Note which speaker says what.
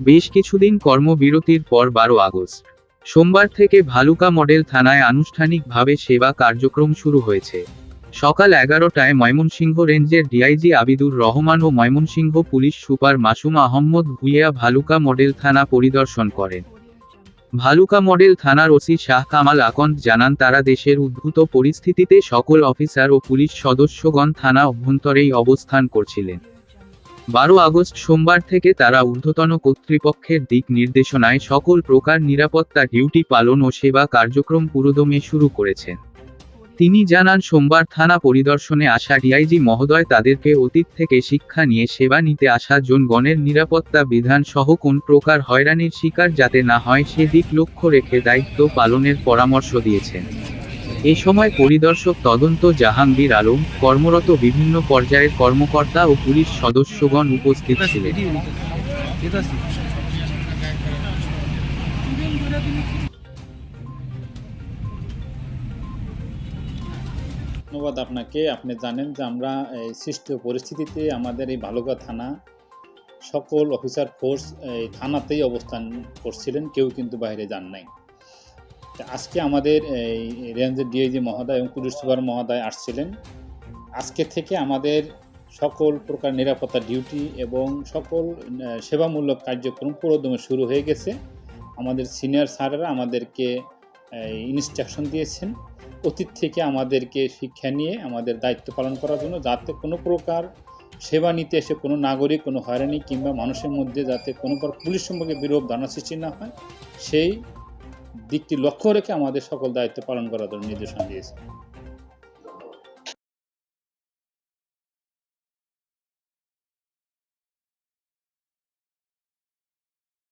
Speaker 1: বেশ কিছুদিন কর্মবিরতির পর বারো আগস্ট। সোমবার থেকে ভালুকা মডেল থানায় আনুষ্ঠানিকভাবে সেবা কার্যক্রম শুরু হয়েছে। সকাল এগারোটায় ময়মনসিংহ রেঞ্জের ডিআইজি আবিদুর রহমান ও Mymensingh police super Masum Ahmed Bhuiyan Bhaluka model থানা পরিদর্শন করেন। ভালুকা মডেল থানার ওসি শাহ কামাল আকন্দ জানান, তারা দেশের উদ্ভূত পরিস্থিতিতে সকল অফিসার ও পুলিশ সদস্যগণ থানা অভ্যন্তরেই অবস্থান করছিলেন। বারো আগস্ট সোমবার থেকে তারা ঊর্ধ্বতন কর্তৃপক্ষের দিক নির্দেশনায় সকল প্রকার নিরাপত্তা ডিউটি পালন ও সেবা কার্যক্রম পুরোদমে শুরু করেছেন। তিনি জানান, সোমবার থানা পরিদর্শনে আসা ডিআইজি মহোদয় তাদেরকে অতীত থেকে শিক্ষা নিয়ে সেবা নিতে আসা জনগণের নিরাপত্তা বিধান সহ কোন প্রকার হয়রানির শিকার যাতে না হয় সেদিক লক্ষ্য রেখে দায়িত্ব পালনের পরামর্শ দিয়েছেন। এ সময় পরিদর্শক তদন্ত জাহাঙ্গীর আলম, কর্মরত বিভিন্ন পর্যায়ের কর্মকর্তা ও পুলিশ সদস্যগণ উপস্থিত ছিলেন।
Speaker 2: ধন্যবাদ আপনাকে। আপনি জানেন যে আমরা এই সৃষ্ট পরিস্থিতিতে আমাদের এই ভালুকা থানা সকল অফিসার ফোর্স এই থানাতেই অবস্থান করছিলেন, কেউ কিন্তু বাইরে যান নাই। আজকে আমাদের এই রেঞ্জের ডিআইজি মহোদয় এবং পুলিশ সুপার মহোদয় আসছিলেন। আজকে থেকে আমাদের সকল প্রকার নিরাপত্তা ডিউটি এবং সকল সেবামূলক কার্যক্রম পুরোদমে শুরু হয়ে গেছে। আমাদের সিনিয়র স্যাররা আমাদেরকে ইনস্ট্রাকশন দিয়েছেন। অতীত থেকে আমাদেরকে শিক্ষা নিয়ে আমাদের দায়িত্ব পালন করার জন্য যাতে কোনো প্রকার সেবা নিতে এসে কোনো নাগরিক, কোনো হয়রানি কিংবা মানুষের মধ্যে যাতে কোনো পুলিশ সম্পর্কে বিরূপ ধারণা সৃষ্টি না হয়, সেই দিকটি লক্ষ্য রেখে আমাদের সকল দায়িত্ব পালন করার জন্য নির্দেশনা দিয়েছে।